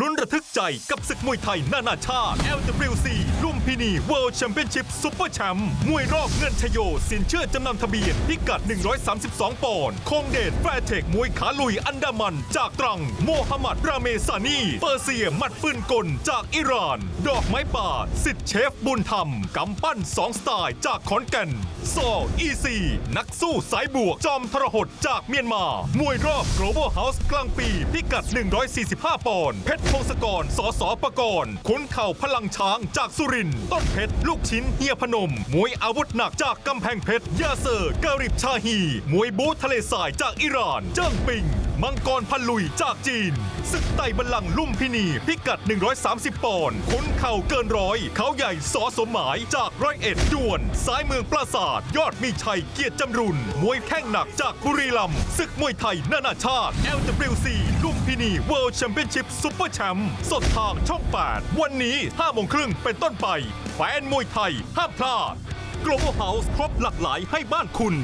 ลุ้นระทึกใจกับศึกมวยไทยนานาชาติ LWC ลุมพินี World Championship Super Champ มวยรอบเงินชโย สินเชื่อจำนำทะเบียน พิกัด 132 ปอนด์คงเดชแฟร์เทคมวยขาลุยอันดามัน จากตรัง โมฮัมหมัด ราเมซานี เปอร์เซีย มัดฟืนกล จากอิหร่าน ดอกไม้ป่า สิทธิเชฟบุญธรรม กำปั้นสองสไตล์ จากขอนแก่นซออีซีนักสู้สายบวก จอมทรหดจากเมียนมา มวยรอบ Global House กลางปี พิกัด 145 ปอนด์เพชรพงศกรสสประกรณ์ขุนเข่าพลังช้างจากสุรินต้นเพชร ลูกชิ้นเฮียพนม มวยอาวุธหนักจากกำแพงเพชรยาเซอร์การิบชาฮี มวยบูทะเลทรายจากอิหร่าน เจิ้งปิง มังกรพันลุยจากจีนศึกไต่บัลลังก์ลุ่มพินี พิกัด 130 ปอนด์ขุนเข่าเกินร้อยเขาใหญ่สอสมหมายจากร้อยเอ็ดด่วนซ้ายเมืองปราสาทยอดมีชัยเกียรติจำรุน มวยแข้งหนักจากบุรีรัมย์ศึกมวยไทยนานาชาติ LWC ลุ่มพินี World Championship Super Champ สดทางช่อง 8 วันนี้5โมงครึ่งเป็นต้นไปแฟนมวยไทยห้ามพลาด Global House ครบหลากหลายให้บ้านคุณ